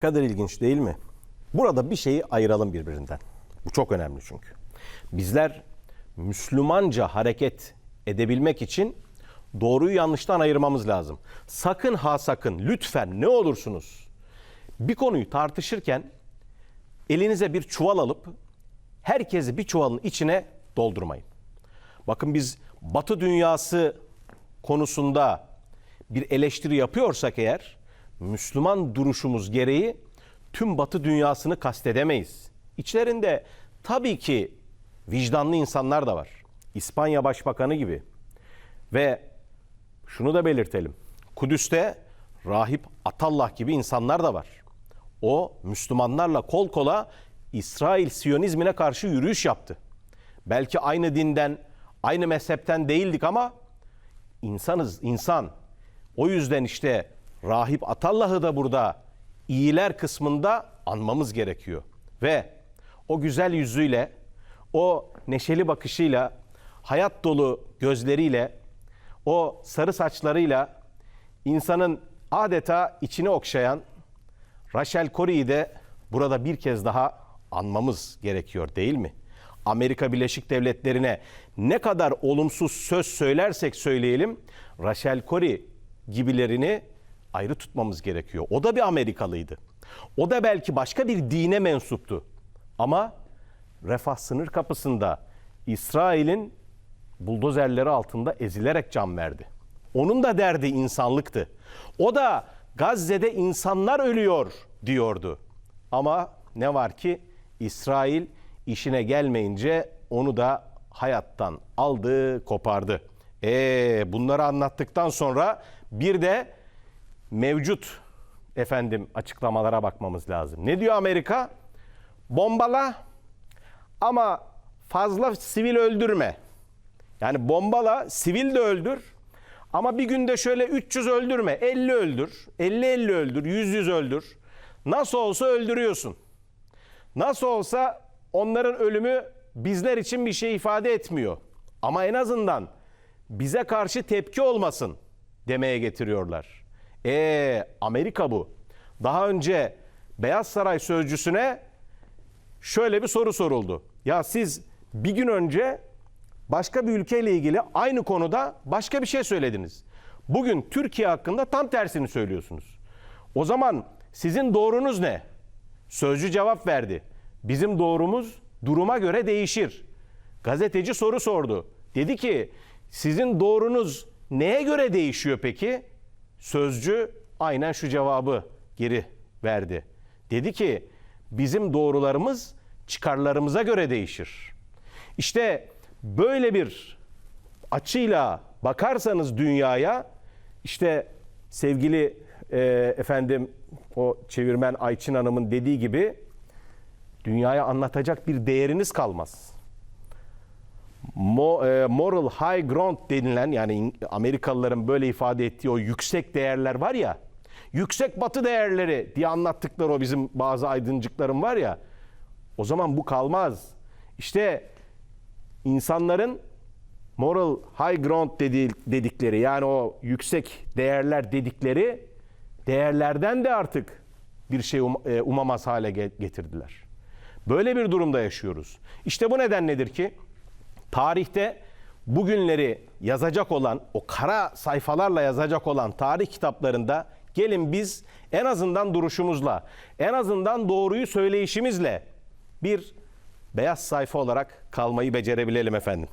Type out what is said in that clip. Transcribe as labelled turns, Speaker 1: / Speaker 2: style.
Speaker 1: kadar ilginç değil mi? Burada bir şeyi ayıralım birbirinden. Bu çok önemli çünkü. Bizler Müslümanca hareket edebilmek için doğruyu yanlıştan ayırmamız lazım. Sakın ha sakın lütfen ne olursunuz bir konuyu tartışırken elinize bir çuval alıp herkesi bir çuvalın içine doldurmayın. Bakın biz Batı dünyası konusunda bir eleştiri yapıyorsak eğer Müslüman duruşumuz gereği tüm Batı dünyasını kastedemeyiz. İçlerinde tabii ki vicdanlı insanlar da var. İspanya Başbakanı gibi. Ve şunu da belirtelim. Kudüs'te rahip Atallah gibi insanlar da var. O Müslümanlarla kol kola İsrail Siyonizmine karşı yürüyüş yaptı. Belki aynı dinden, aynı mezhepten değildik ama insanız, insan. O yüzden işte Rahip Atallah'ı da burada iyiler kısmında anmamız gerekiyor. Ve o güzel yüzüyle, o neşeli bakışıyla, hayat dolu gözleriyle, o sarı saçlarıyla insanın adeta içini okşayan Rachel Corrie'yi de burada bir kez daha anmamız gerekiyor değil mi? Amerika Birleşik Devletleri'ne ne kadar olumsuz söz söylersek söyleyelim Rachel Corrie gibilerini ayrı tutmamız gerekiyor. O da bir Amerikalıydı. O da belki başka bir dine mensuptu. Ama refah sınır kapısında İsrail'in buldozerleri altında ezilerek can verdi. Onun da derdi insanlıktı. O da Gazze'de insanlar ölüyor diyordu. Ama ne var ki İsrail işine gelmeyince onu da hayattan aldı, kopardı. E bunları anlattıktan sonra bir de mevcut efendim açıklamalara bakmamız lazım. Ne diyor Amerika? Bombala ama fazla sivil öldürme. Yani bombala, sivil de öldür. Ama bir günde şöyle 300 öldürme. 50 öldür. 50-50 öldür. 100-100 öldür. Nasıl olsa öldürüyorsun. Nasıl olsa onların ölümü bizler için bir şey ifade etmiyor. Ama en azından bize karşı tepki olmasın demeye getiriyorlar. E Amerika bu. Daha önce Beyaz Saray sözcüsüne şöyle bir soru soruldu. Ya siz bir gün önce başka bir ülkeyle ilgili aynı konuda başka bir şey söylediniz. Bugün Türkiye hakkında tam tersini söylüyorsunuz. O zaman sizin doğrunuz ne? Sözcü cevap verdi. Bizim doğrumuz duruma göre değişir. Gazeteci soru sordu. Dedi ki sizin doğrunuz neye göre değişiyor peki? Sözcü aynen şu cevabı geri verdi. Dedi ki bizim doğrularımız çıkarlarımıza göre değişir. İşte böyle bir açıyla bakarsanız dünyaya işte sevgili e, efendim o çevirmen Ayçin Hanım'ın dediği gibi dünyaya anlatacak bir değeriniz kalmaz. E, moral high ground denilen yani Amerikalıların böyle ifade ettiği o yüksek değerler var ya yüksek batı değerleri diye anlattıkları o bizim bazı aydıncıklarım var ya o zaman bu kalmaz. İşte insanların moral high ground dedi- dedikleri yani o yüksek değerler dedikleri değerlerden de artık bir şey um- e, umamaz hale ge- getirdiler. Böyle bir durumda yaşıyoruz. İşte bu neden nedir ki tarihte bugünleri yazacak olan o kara sayfalarla yazacak olan tarih kitaplarında gelin biz en azından duruşumuzla en azından doğruyu söyleyişimizle bir beyaz sayfa olarak kalmayı becerebilelim efendim.